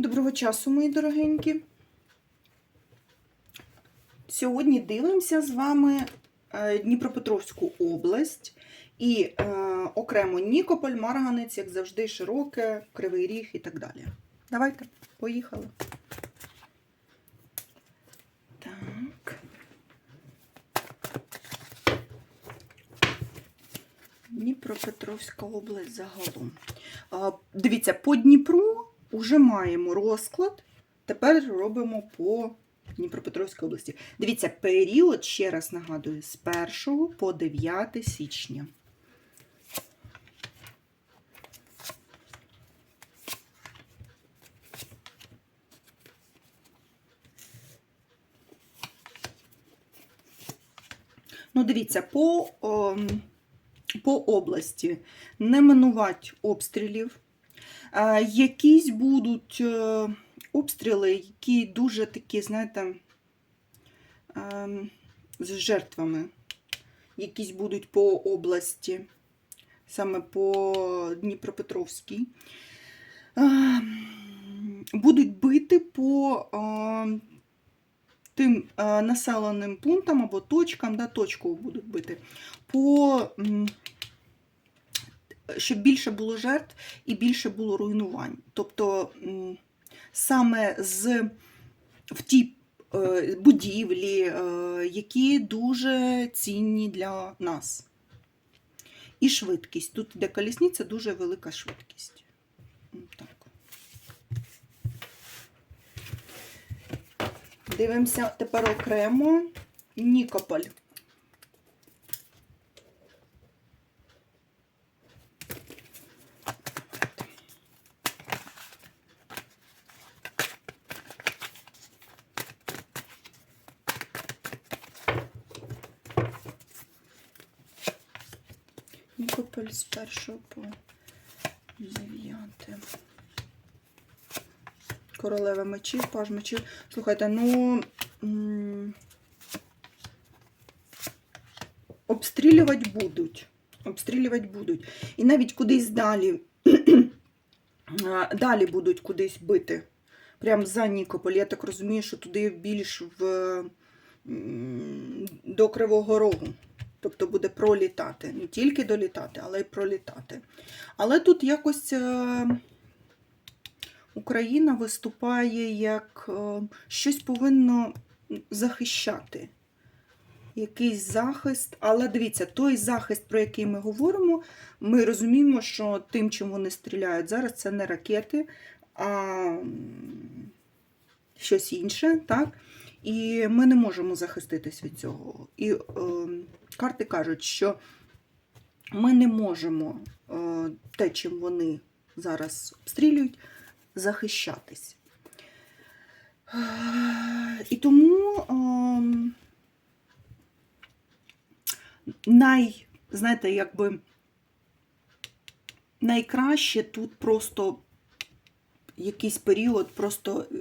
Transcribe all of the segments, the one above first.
Доброго часу, мої дорогенькі. Сьогодні дивимося з вами е, Дніпропетровську область і е, окремо Нікополь, Марганець, як завжди, широке, Кривий Ріг і так далі. Давайте, поїхали. Так. Дніпропетровська область загалом. А, Дивіться, по Дніпру вже маємо розклад. Тепер робимо по Дніпропетровській області. Дивіться, період, ще раз нагадую, з 1 по 9 січня. Ну, дивіться, по, ем, по області не минувати обстрілів. Якісь будуть е, обстріли, які дуже такі, знаєте, ем, з жертвами. Якісь будуть по області, саме по Дніпропетровській. Будуть бити по е, тим е, населеним пунктам або точкам, да, точково будуть бити, по, щоб більше було жертв і більше було руйнувань. Тобто саме з в ті е, будівлі, е, які дуже цінні для нас. І швидкість. Тут іде колісниця, дуже велика швидкість. Так. Дивимося тепер окремо Нікополь. Нікополь з першого по дев'яте. Королева мечів, паж мечів. Слухайте, ну обстрілювати будуть. Обстрілювати будуть. І навіть кудись далі, далі будуть кудись бити. Прямо за Нікополь. Я так розумію, що туди більш в, до Кривого Рогу. Тобто буде пролітати. Не тільки долітати, але й пролітати. Але тут якось. е, Україна виступає як е, щось повинно захищати. Якийсь захист. Але дивіться, той захист, про який ми говоримо, ми розуміємо, що тим, чим вони стріляють зараз, це не ракети, а щось інше. так? І ми не можемо захиститись від цього. І е, карти кажуть, що ми не можемо е, те, чим вони зараз обстрілюють, захищатись. І тому ем, най, знаєте, якби найкраще тут просто якийсь період просто е,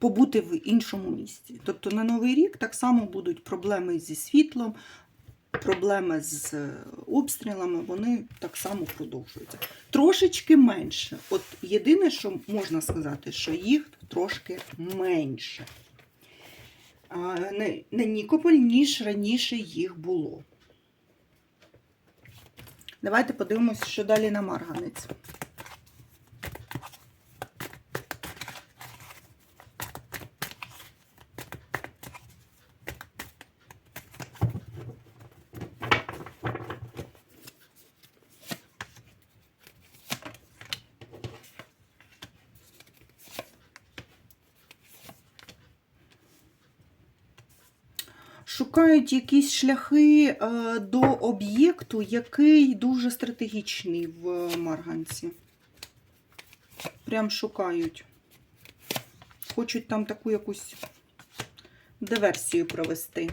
побути в іншому місці. Тобто на Новий рік так само будуть проблеми зі світлом, проблеми з е, обстрілами, вони так само продовжуються. Трошечки менше. От єдине, що можна сказати, що їх трошки менше. На, Нікополь, ніж раніше їх було. Давайте подивимося, що далі на Марганець. Шукають якісь шляхи е, до об'єкту, який дуже стратегічний в Марганці. Прям шукають. Хочуть там таку якусь диверсію провести.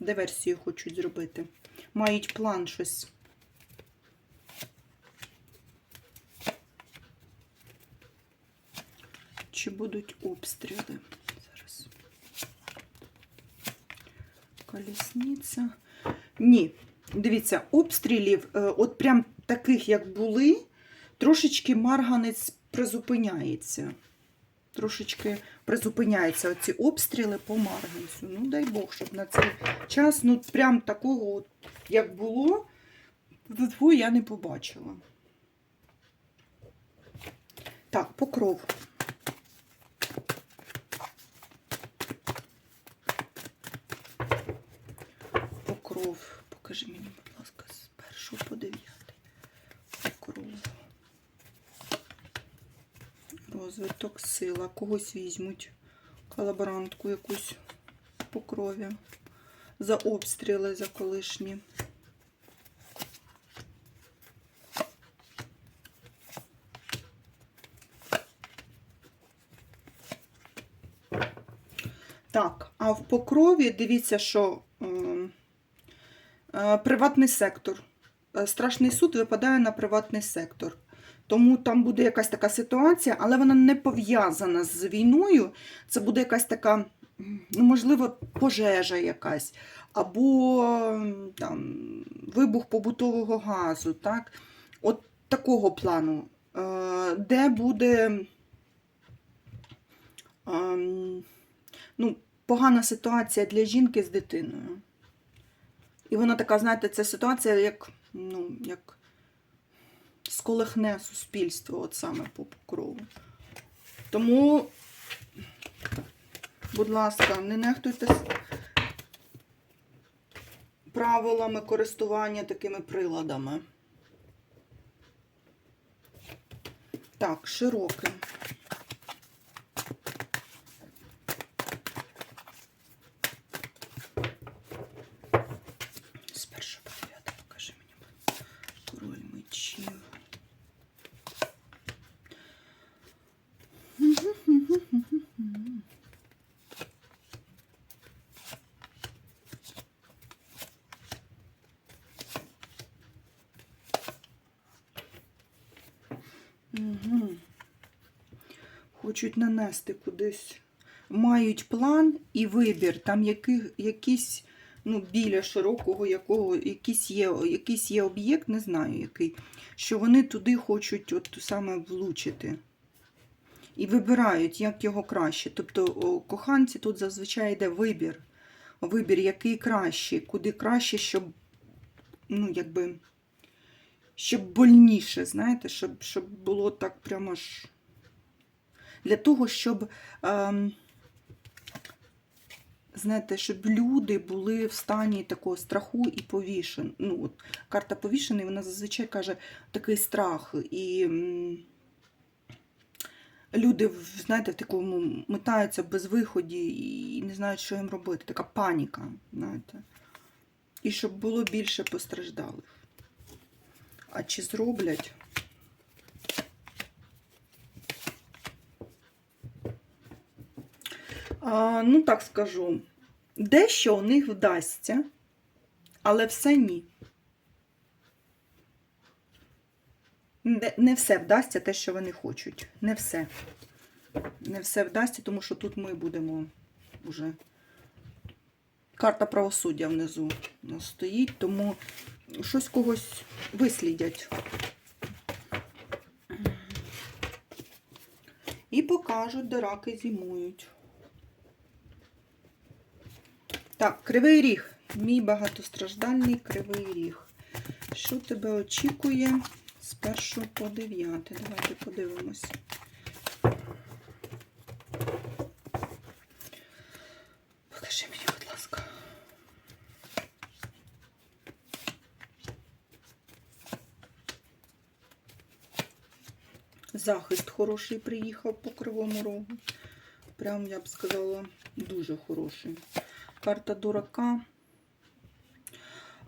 Диверсію хочуть зробити. Мають план щось. Чи будуть обстріли? Зараз. Колісниця. Ні. Дивіться, обстрілів, е, от прям таких, як були, трошечки марганець призупиняється. Трошечки призупиняються оці обстріли по Марганцю. Ну, дай Бог, щоб на цей час, ну, прям такого, от, як було, я не побачила. Так. Покров. Покажи мені, будь ласка, з першого по дев'ятий. Покров. Розвиток сила. Когось візьмуть. Колаборантку якусь по крові. За обстріли, за колишні. Так, а в покрові дивіться, що ем, е, приватний сектор. Е, Страшний суд випадає на приватний сектор. Тому там буде якась така ситуація, але вона не пов'язана з війною. Це буде якась така, ну, можливо, пожежа якась, або там, вибух побутового газу. Так? От такого плану, Е, де буде. ем, ну, погана ситуація для жінки з дитиною. І вона така, знаєте, це ситуація, як, ну, як сколихне суспільство, от саме по покрову. Тому, будь ласка, не нехтуйте правилами користування такими приладами. Так, широке. З першого по дев'яте покажи мені. будь ласка. Король мечів. Угу. Хочуть нанести кудись. Мають план і вибір. Там який, якийсь ну, біля широкого якого якийсь є, якийсь є об'єкт, не знаю який, що вони туди хочуть от саме влучити. І вибирають, як його краще. Тобто коханці тут зазвичай йде вибір. Вибір, який краще, куди краще, щоб, ну, якби, щоб больніше, знаєте, щоб, щоб було так прямо ж. Для того, щоб. Ем, знаєте, щоб люди були в стані такого страху і повішен. Ну, от, карта повішений, вона зазвичай каже такий страх. І люди, знаєте, в такому метаються без виході і не знають, що їм робити. Така паніка, знаєте. І щоб було більше постраждалих. А чи зроблять? А, ну, так скажу, дещо у них вдасться, але все ні. Не, все вдасться те, що вони хочуть. Не все. Не все вдасться, тому що тут ми будемо вже. Карта правосуддя внизу у нас стоїть, тому щось когось вислідять. І покажуть, де раки зимують. Так, кривий ріг. Мій багатостраждальний кривий ріг. Що тебе очікує з першого по дев'яте? Давайте подивимось. Покажи мені, будь ласка. Захист хороший приїхав по кривому рогу. Прям, я б сказала, дуже хороший. Карта дурака.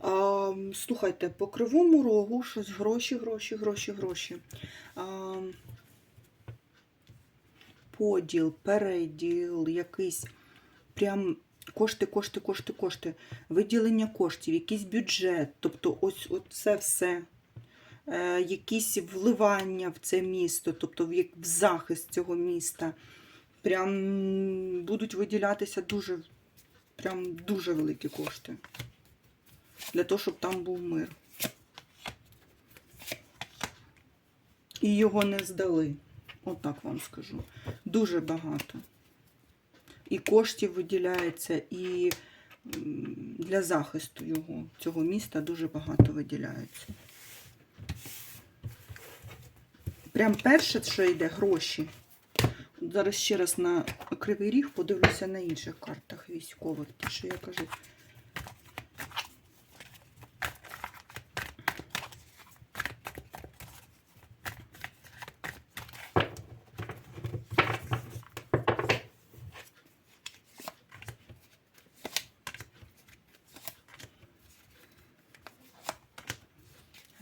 А, слухайте, по кривому рогу щось гроші, гроші, гроші, гроші. А, поділ, переділ, якийсь прям кошти, кошти, кошти, кошти, виділення коштів, якийсь бюджет. Тобто, ось, це все. Е, якісь вливання в це місто, тобто в захист цього міста. Прям будуть виділятися дуже, прям дуже великі кошти. Для того, щоб там був мир. І його не здали. Отак вам скажу. Дуже багато. І коштів виділяється, і для захисту його, цього міста дуже багато виділяється. Прям перше, що йде, гроші. Зараз ще раз на Кривий Ріг подивлюся на інших картах військових, ті, що я кажу.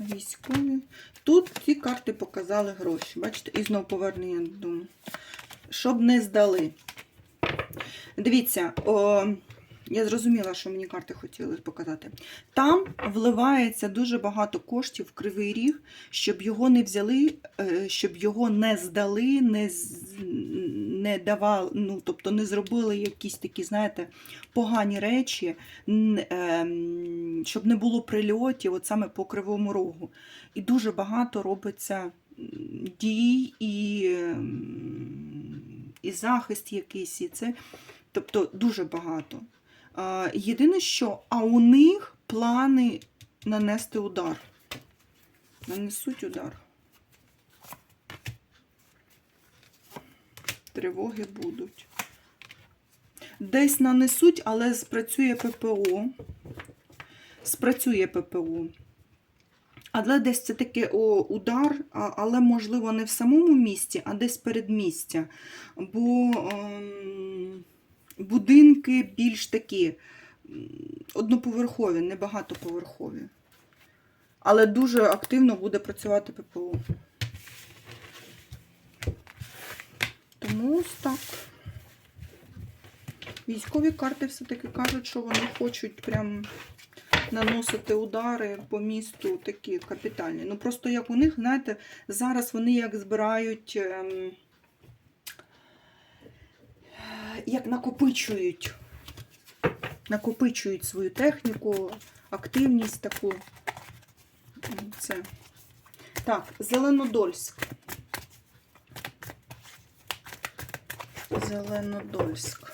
Військові. Тут ці карти показали гроші. Бачите, і знову повернення додому. Щоб не здали. Дивіться, о, я зрозуміла, що мені карти хотіли показати. Там вливається дуже багато коштів в кривий ріг, щоб його не взяли, е, щоб його не здали, не, не давали, ну, тобто не зробили якісь такі, знаєте, погані речі, ем, щоб не було прильотів, от саме по кривому рогу. І дуже багато робиться дій і, ем, і захист якийсь, і це. Тобто дуже багато. Єдине, що а у них плани нанести удар. Нанесуть удар. Тривоги будуть. Десь нанесуть, але спрацює ППО. Спрацює ППО. Але десь це таки удар, але, можливо, не в самому місті, а десь передмістя. Бо ем, будинки більш такі одноповерхові, не багатоповерхові. Але дуже активно буде працювати ППО. Тому ось так. Військові карти все-таки кажуть, що вони хочуть прям наносити удари по місту такі капітальні. Ну просто як у них, знаєте, зараз вони як збирають, ем, як накопичують, накопичують свою техніку, активність таку. Це. Так, Зеленодольськ. Зеленодольськ.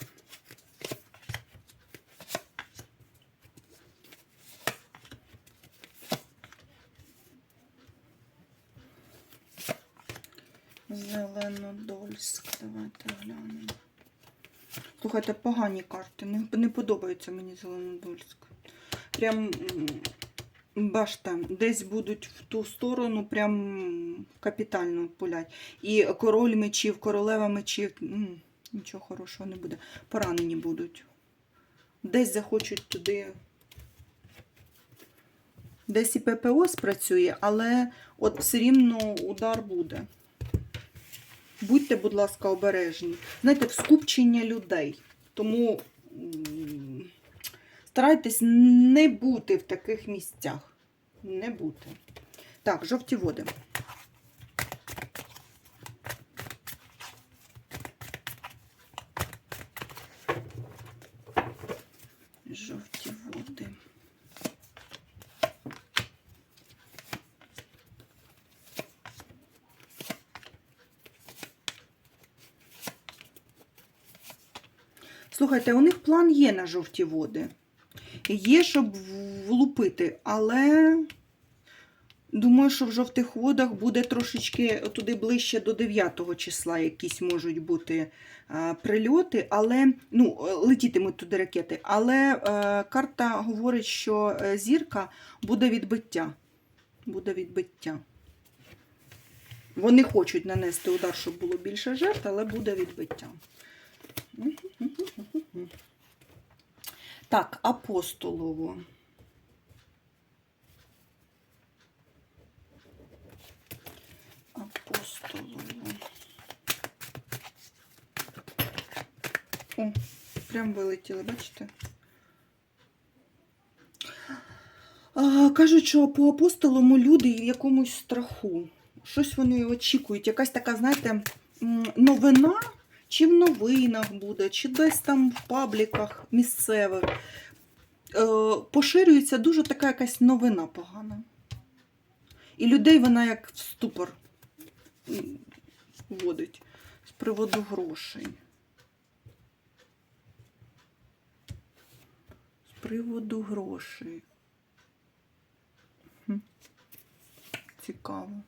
Зеленодольськ. Давайте глянемо. Слухайте, погані карти. Не, не подобається мені Зеленодольськ. Прям, бачите, десь будуть в ту сторону, прям капітально пулять. І король мечів, королева мечів. Нічого хорошого не буде. Поранені будуть. Десь захочуть туди. Десь і ППО спрацює, але от все рівно удар буде. Будьте, будь ласка, обережні. Знаєте, в скупчення людей. Тому старайтесь не бути в таких місцях. Не бути. Так, жовті води. Жовті води. Слухайте, у них план є на жовті води. Є, щоб влупити, але думаю, що в жовтих водах буде трошечки туди ближче до 9 числа якісь можуть бути е, прильоти, але ну, е, летітимуть туди ракети. Але е, карта говорить, що е, зірка буде відбиття. Буде відбиття. Вони хочуть нанести удар, щоб було більше жертв, але буде відбиття. Так, апостолово. Апостолово. О, прям вилетіли, бачите? А, кажуть, що по апостолому люди в якомусь страху. Щось вони очікують. Якась така, знаєте, новина, чи в новинах буде, чи десь там в пабліках місцевих. Е, поширюється дуже така якась новина погана. І людей вона як в ступор м, виводить з приводу грошей. З приводу грошей. Цікаво.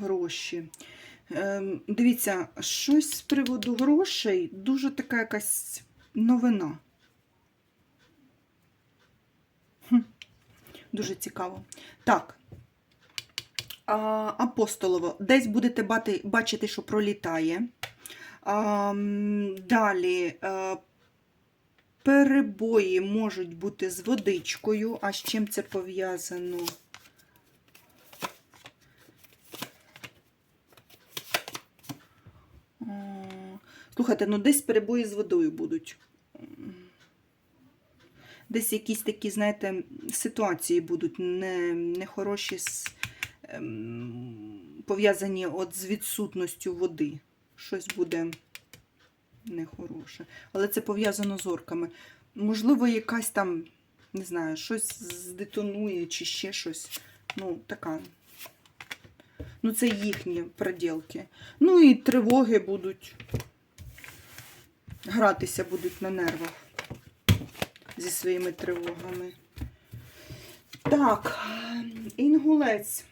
Гроші. Ем, дивіться, щось з приводу грошей дуже така якась новина. Дуже цікаво. Так. Апостолово. Десь будете бачити, що пролітає. Далі. е, перебої можуть бути з водичкою. А з чим це пов'язано? А, Слухайте, ну десь перебої з водою будуть. Десь якісь такі, знаєте, ситуації будуть не, нехороші, ем, пов'язані от з відсутністю води. Щось буде нехороше. Але це пов'язано з орками. Можливо, якась там, не знаю, щось здетонує чи ще щось. Ну, така. Ну, це їхні проділки. Ну і тривоги будуть гратися будуть на нервах зі своїми тривогами. Так, інгулець.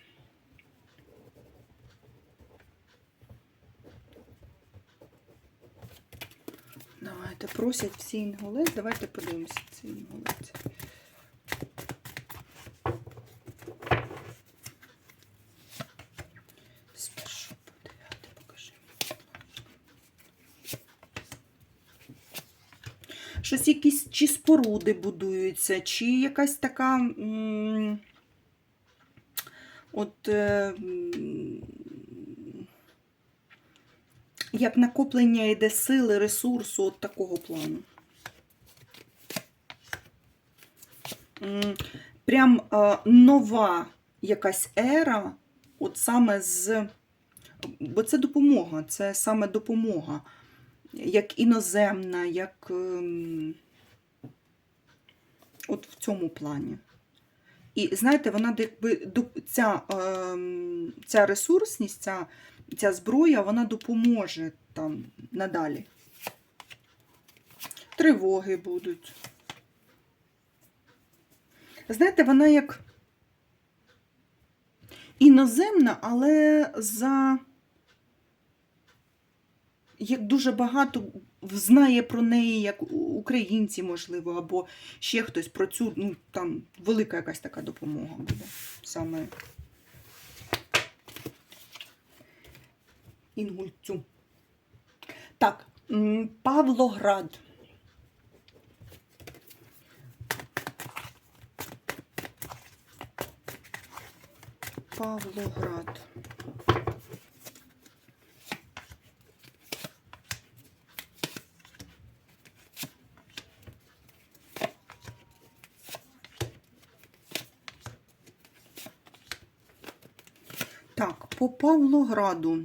Давайте просять всі інгулець. Давайте подивимося цей інгулець. З першого по дев'яте покажи. Щось якісь чи споруди будуються, чи якась така. От. е, Як накоплення йде сили, ресурсу от такого плану. Прям е, нова якась ера, от саме з. Бо це допомога, це саме допомога як іноземна, як ем, от в цьому плані. І знаєте, вона якби ця, ем, ця ресурсність, ця, ця зброя, вона допоможе там надалі. Тривоги будуть. Знаєте, вона як іноземна, але за як дуже багато знає про неї, як українці, можливо, або ще хтось про цю, ну там велика якась така допомога буде. Саме інгульцю. Так, Павлоград. Павлоград. Так, по Павлограду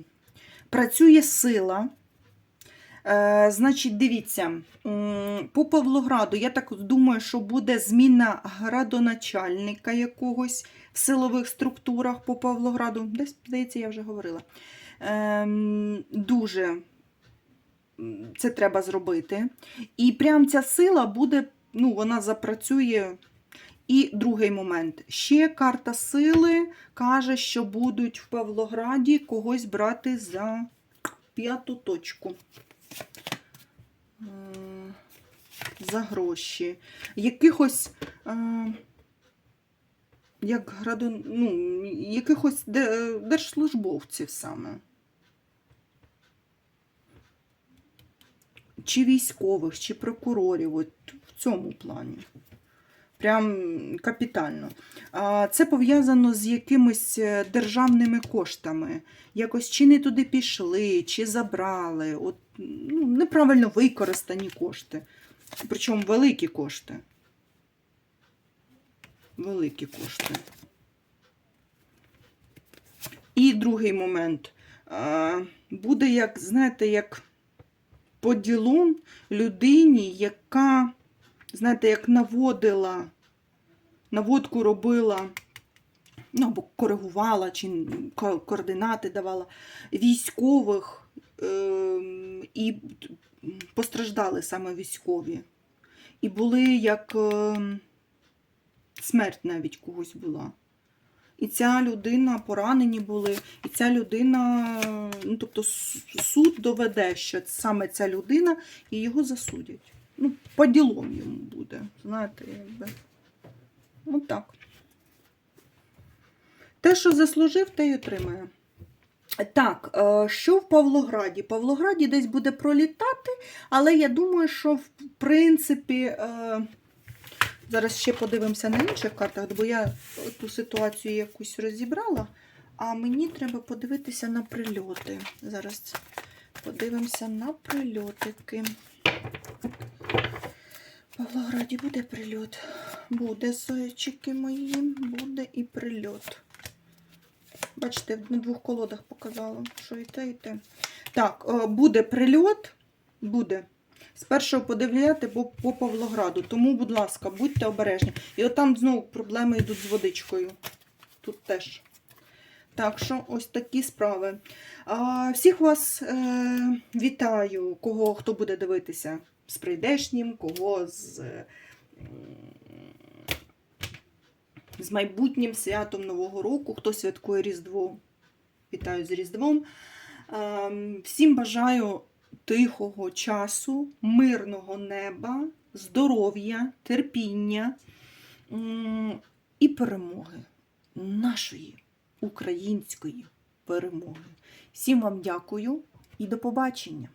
працює сила. Е, значить, дивіться, по Павлограду, я так думаю, що буде зміна градоначальника якогось в силових структурах по Павлограду. Десь, здається, я вже говорила. Ем, дуже це треба зробити. І прям ця сила буде, ну, вона запрацює. І другий момент. Ще карта сили каже, що будуть в Павлограді когось брати за п'яту точку. Е, За гроші. Якихось. е, Як градон, ну, якихось держслужбовців саме. Чи військових, чи прокурорів, от в цьому плані. Прям капітально. Це пов'язано з якимись е, державними коштами. Якось чи не туди пішли, чи забрали. От, ну, неправильно використані кошти. Причому великі кошти. Великі кошти. І другий момент. Буде як, знаєте, як по ділу людині, яка, знаєте, як наводила, наводку робила, ну, або коригувала, чи ко- координати давала військових, ем, і постраждали саме військові. І були як ем, смерть навіть когось була. І ця людина поранені були, і ця людина, ну тобто суд доведе, що саме ця людина, і його засудять. По ділом йому буде. Знаєте, якби. От так. Те, що заслужив, те й отримає. Так, е, що в Павлограді? Павлограді десь буде пролітати, але я думаю, що в принципі. е, Зараз ще подивимося на інших картах, бо я ту ситуацію якусь розібрала, а мені треба подивитися на прильоти. Зараз подивимося на прильотики. Павлограді буде прильот. Буде зайчики мої, буде і прильот. Бачите, на двох колодах показала, що і те, і те. Так, е, буде прильот, буде. З першого по по, по Павлограду. Тому, будь ласка, будьте обережні. І от там знову проблеми йдуть з водичкою. Тут теж. Так що ось такі справи. А, всіх вас е, вітаю, кого хто буде дивитися з прийдешнім, кого з, е, з майбутнім святом Нового року, хто святкує Різдво. Вітаю з Різдвом. Ем, Всім бажаю тихого часу, мирного неба, здоров'я, терпіння і перемоги. Нашої української перемоги. Всім вам дякую і до побачення!